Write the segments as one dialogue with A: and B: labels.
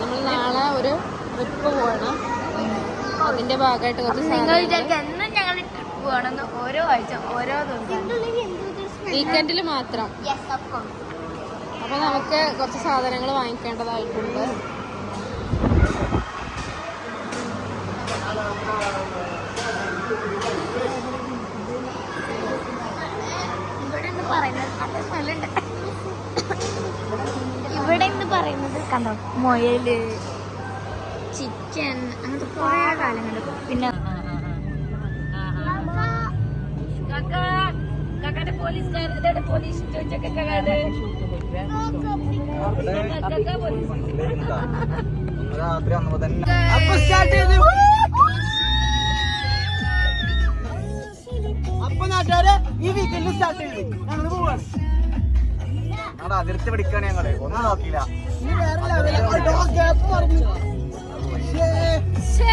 A: നമ്മൾ നാളെ ഒരു ട്രിപ്പ് പോകണം അതിന്റെ ഭാഗമായിട്ട് കുറച്ച് സാധനങ്ങൾ.
B: ഓരോ ആഴ്ച ഓരോ ദിവസം.
A: വീക്കെൻഡിൽ മാത്രം. അപ്പൊ നമുക്ക് കുറച്ച് സാധനങ്ങൾ വാങ്ങിക്കേണ്ടതായിട്ടുണ്ട്.
B: മുയൽ ചിക്കൻ അങ്ങനത്തെ കുറേ കാലങ്ങളുണ്ട് പിന്നെ
C: രാത്രി അന്ന് തന്നെ
D: അപ്പൊ സ്റ്റാർട്ട് ചെയ്തു. അപ്പൊ നാട്ടുകാരെ ഈ സ്റ്റാർട്ട് ചെയ്തു. ഞങ്ങൾ പോവാണ്.
C: അതിർത്തി പിടിക്കാണ് ഞങ്ങൾ. ഒന്നും നോക്കിയില്ല.
D: വേറെ ഡോഗ് ഗ്യാപ്പ് പറഞ്ഞു ശ്ശേ.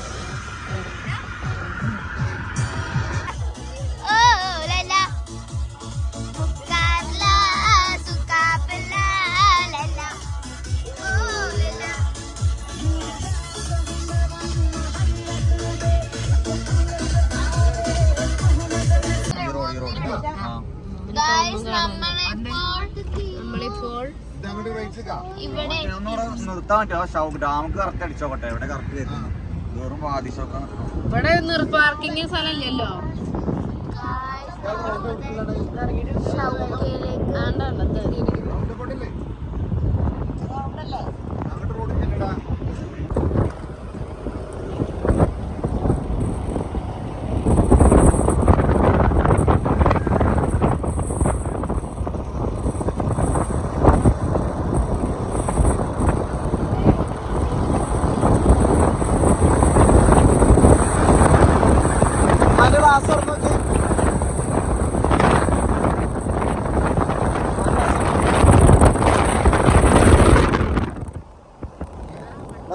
C: നിർത്താൻ പറ്റുമോ? ഷൗക്ക് ഡാമുക്ക് കറക്റ്റ് അടിച്ചോക്കട്ടെ. ഇവിടെ കറക്റ്റ് വരുന്നു വെറും വാദിച്ചോക്കാൻ
A: ഇവിടെ നിർ പാർക്കിംഗ് സ്ഥലമില്ലല്ലോ.
B: അങ്ങോട്ട്
A: റോഡ്
D: അതിന്റെ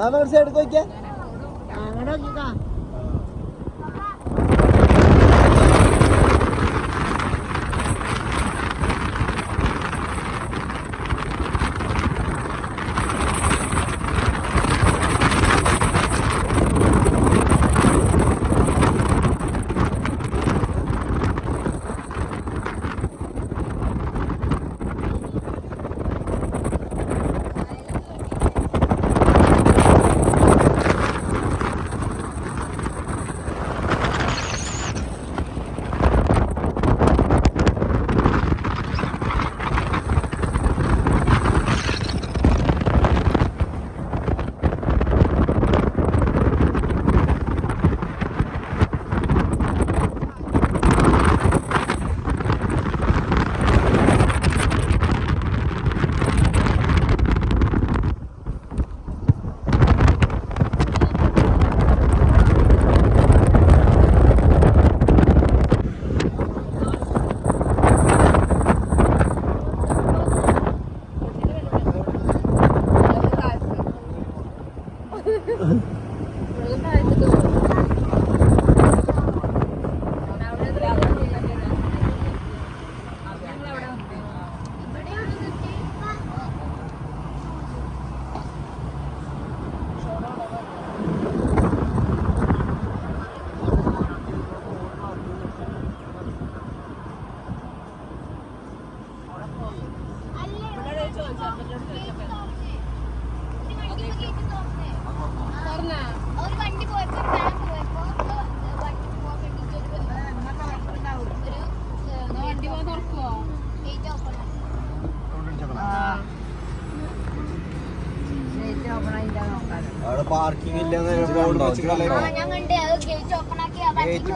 D: മാമ ഒരു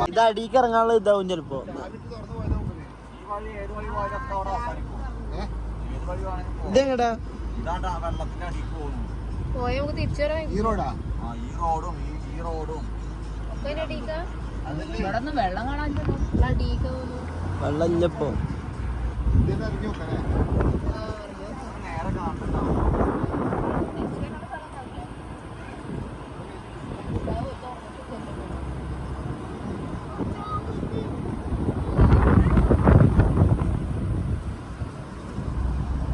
E: ഇത് അടിക്ക് ഇറങ്ങാനുള്ള ഇതാവും ചെലപ്പോ.
C: ഈ.
E: ഇതെങ്ങടാ?
C: റോഡാ? ആ ഈ റോഡും ഈ റോഡും.
E: വെള്ളം ഇല്ലപ്പോ.
C: നേരെ കാണുന്നുണ്ടാവും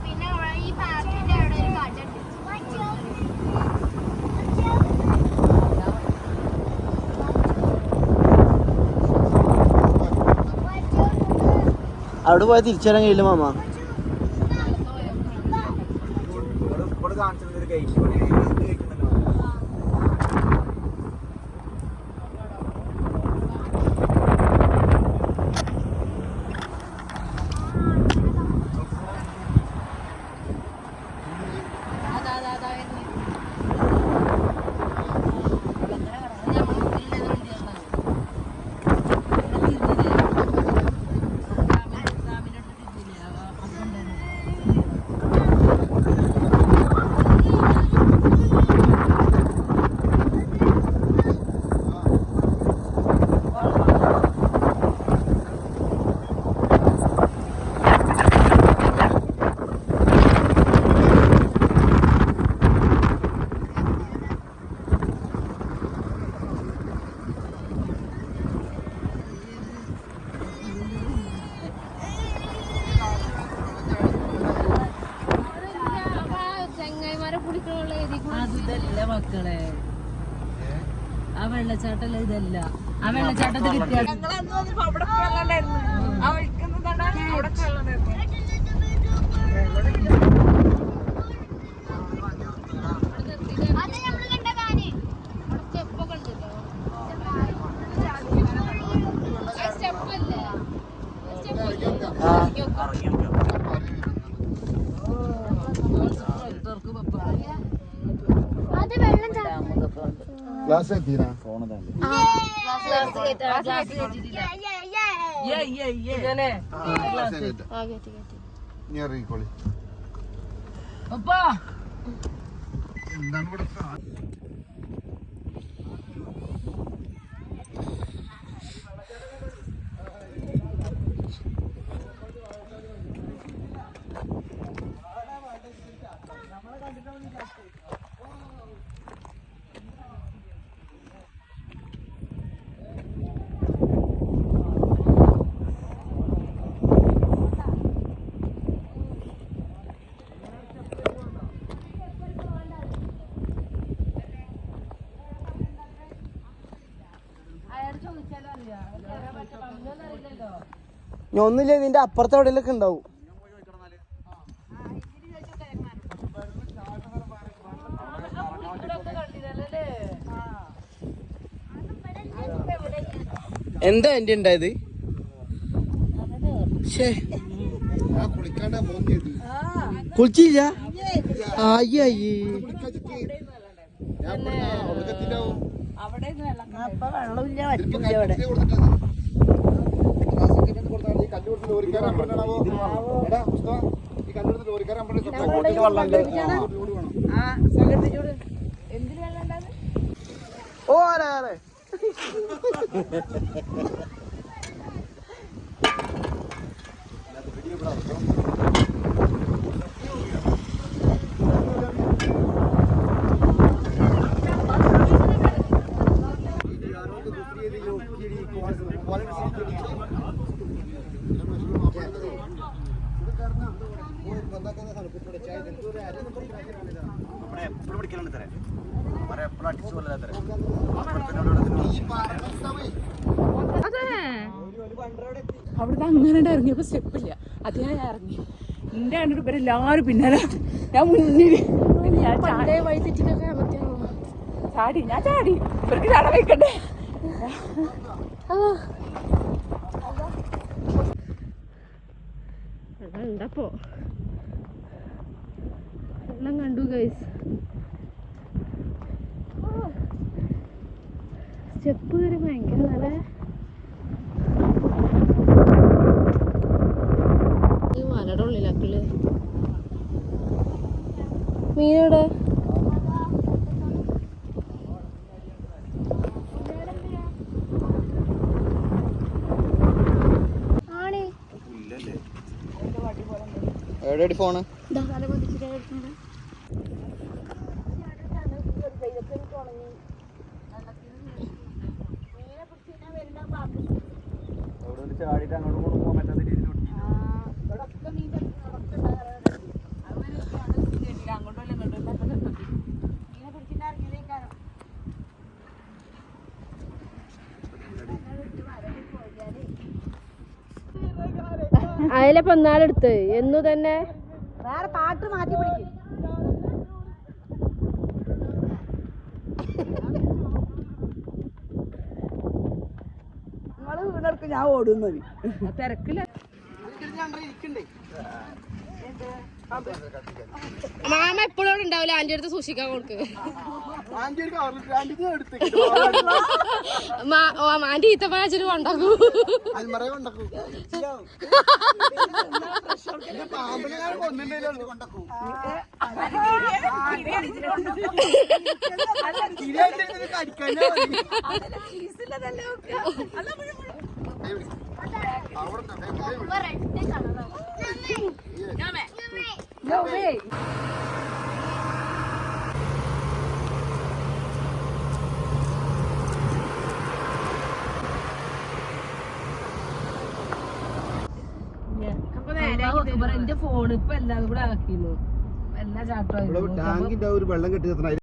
D: പിന്നെ അവിടെ ഈ പാർക്കിന്റെ അവിടെ ഒരു കടയുണ്ട്
E: അവിടെ പോയാൽ തിരിച്ചറിയാൻ കഴിയില്ല മാമ.
C: കാണിച്ചത്
F: മക്കളെ ആ വെള്ളച്ചാട്ടല്ല ഇതല്ല. ആ വെള്ളച്ചാട്ടത്തിൽ കിട്ടിയ
D: അത് നമ്മൾ കണ്ട കാര്യം
A: സ്റ്റെപ്പൊക്കെ ഉണ്ടല്ലോ സ്റ്റെപ്പല്ലേ
E: ആ
C: ഇറങ്ങി
D: അത് വെള്ളം
G: ക്ലാസ് എത്തിനാ
C: ഫോൺ
G: എന്താണ് ഇവിടെ
E: ഇനി ഒന്നുമില്ല ഇതിന്റെ അപ്പുറത്ത് എവിടെയെങ്കിലും ഉണ്ടാവും. എന്താ എന്റെ ഉണ്ടായത്? കുളിച്ചില്ല? ആയി ആയി.
G: ഞാൻ ഇവിടുന്ന് അവിടെ എത്തിണ്ടാവും കല്ല് കൊടുത്ത് ലോറിക്കാരൻ അമ്പലനാണാവോ എടാ മുസ്തഫ ഈ കല്ല് കൊടുത്ത് ലോറിക്കാരൻ അമ്പലം
E: ഓ ആരെ ആരെ?
C: ഇവിടെ എപ്പോഴും പിടിക്കലുണ്ട് തരാൻ അവരെ എപ്പോഴും അടിച്ചു കൊല്ലാ തരാൻ
F: അവിടുന്ന് അങ്ങനെ ഇറങ്ങിയപ്പോ സ്റ്റെപ്പില്ല അതേ ഇറങ്ങി. എന്റെ കണ്ടിട്ട് ഇവരെ എല്ലാരും പിന്നാലെ ഞാൻ മുന്നിൽ ഞാൻ ചാടി. ഞാൻ ചാടി. ഇവർക്ക് ചട വയ്ക്കണ്ടേ?
A: കേറപ്പോ വെള്ളം കണ്ടു ഗൈസ് സ്റ്റെപ്പ് കയറി ഭയങ്കര നല്ല ഈ മലയുടെ ഉള്ളിലാക്കിൽ മീനോടെ
D: എവിടെയാടി ഫോണ്
C: അവിടെ ചാടിയിട്ട് അങ്ങോട്ട് പറ്റാത്ത രീതിയിൽ
A: അതിലെ പൊന്നാലെടുത്ത്. എന്നു തന്നെ.
F: വേറെ പാട്ട് മാറ്റി പിടിക്കും.
D: ഞാൻ ഓടുന്നത്
F: തിരക്കില്ല
A: മാമ എപ്പോഴും ഉണ്ടാവില്ല? ആന്റി അടുത്ത് സൂക്ഷിക്കാൻ കൊടുക്ക്. ആന്റി ഈത്ത ഉണ്ടാക്കൂ
G: അൽമറ കൊണ്ടക്കൂ. പാമ്പിനെ
A: എന്റെ ഫോൺ ഇപ്പൊ എല്ലാം കൂടെ ആക്കിയിരുന്നു എല്ലാ ചാട്ടം
G: ടാങ്കിന്റെ ഒരു വെള്ളം കെട്ടി